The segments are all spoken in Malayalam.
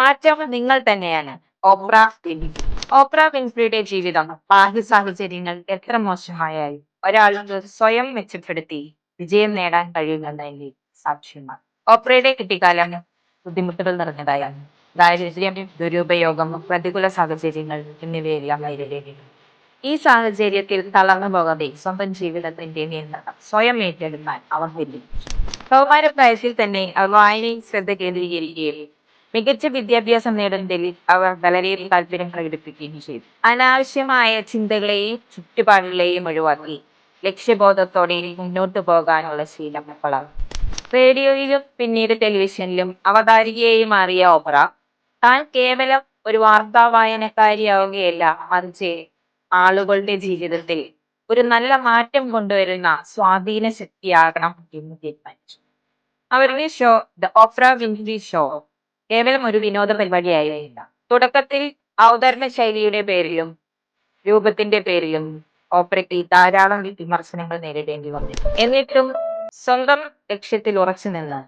മാറ്റം നിങ്ങൾ തന്നെയാണ്. ഓപ്ര വിൻഫ്രി ഓപ്ര വിൻഫ്രിയുടെ ജീവിതം. ബാഹ്യ സാഹചര്യങ്ങൾ എത്ര മോശമായാലും ഒരാൾക്ക് സ്വയം മെച്ചപ്പെടുത്തി വിജയം നേടാൻ കഴിയുമെന്നതിന്റെ സാക്ഷ്യമാണ്. ഓപ്രയുടെ കുട്ടിക്കാലം ബുദ്ധിമുട്ടുകൾ നിറഞ്ഞതായാണ് ദാരിദ്ര്യം ദുരുപയോഗം പ്രതികൂല സാഹചര്യങ്ങൾ എന്നിവയെല്ലാം നേരിടേണ്ടി വന്നു. ഈ സാഹചര്യത്തിൽ തളർന്നു പോകാതെ സ്വന്തം ജീവിതത്തിന്റെ നിയന്ത്രണം സ്വയം ഏറ്റെടുക്കാൻ അവർ കൗമാര പ്രായത്തിൽ തന്നെ അവർ വായനയിൽ ശ്രദ്ധ കേന്ദ്രീകരിക്കുകയും മികച്ച വിദ്യാഭ്യാസം നേടുന്നതിൽ അവർ വളരെ താല്പര്യം പ്രകടിപ്പിക്കുകയും ചെയ്തു. അനാവശ്യമായ ചിന്തകളെയും ചുറ്റുപാടുകളെയും ഒഴിവാക്കി ലക്ഷ്യബോധത്തോടെ മുന്നോട്ട് പോകാനുള്ള ശീലം വളർന്നു. റേഡിയോയിലും പിന്നീട് ടെലിവിഷനിലും അവതാരികയായി മാറിയ ഓപ്ര താൻ കേവലം ഒരു വാർത്താ വായനക്കാരിയാവുകയല്ല മറിച്ച് ആളുകളുടെ ജീവിതത്തിൽ ഒരു നല്ല മാറ്റം കൊണ്ടുവരുന്ന സ്വാധീന ശക്തിയാകണം എന്ന് തീരുമാനിച്ചു. അവരുടെ ഷോ ദ ഓപ്ര വിൻഡി ഷോ കേവലം ഒരു വിനോദ പരിപാടിയായിരുന്നില്ല. തുടക്കത്തിൽ അവതരണ ശൈലിയുടെ പേരിലും രൂപത്തിന്റെ പേരിലും ഓപ്പറയ്ക്ക് ധാരാളം വിമർശനങ്ങൾ നേരിടേണ്ടി വന്നു. എന്നിട്ടും സ്വന്തം ലക്ഷ്യത്തിൽ ഉറച്ചു നിന്ന്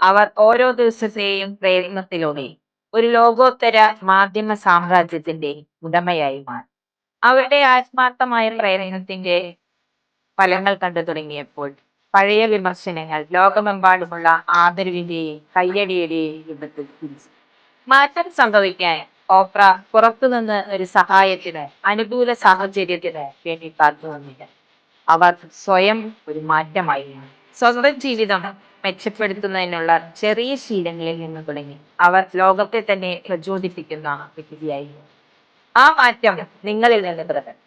അവർ ഓരോ ദിവസത്തെയും പ്രേരണത്തിലൂടെ ഒരു ലോകോത്തര മാധ്യമ സാമ്രാജ്യത്തിന്റെ ഉടമയായി മാറി. അവരുടെ ആത്മാർത്ഥമായ പ്രേരണത്തിന്റെ ഫലങ്ങൾ കണ്ടു തുടങ്ങിയപ്പോൾ പഴയ വിമർശനങ്ങൾ ലോകമെമ്പാടുമുള്ള ആദരവിന്റെയും കയ്യടിയുടെയും തിരിച്ചു മാറ്റം സംഭവിക്കാൻ ഓപ്ര പുറത്തുനിന്ന് ഒരു സഹായത്തിന് അനുകൂല സാഹചര്യത്തിന് വേണ്ടി കാത്തു നിന്നില്ല. അവർ സ്വയം ഒരു മാറ്റമായി മാറി. സ്വന്തം ജീവിതം മെച്ചപ്പെടുത്തുന്നതിനുള്ള ചെറിയ ശീലങ്ങളിൽ നിന്ന് തുടങ്ങി. അവർ ലോകത്തെ തന്നെ പ്രചോദിപ്പിക്കുന്ന വ്യക്തിയായിരുന്നു. ആ മാറ്റം നിങ്ങളിൽ നിന്ന് തുടങ്ങും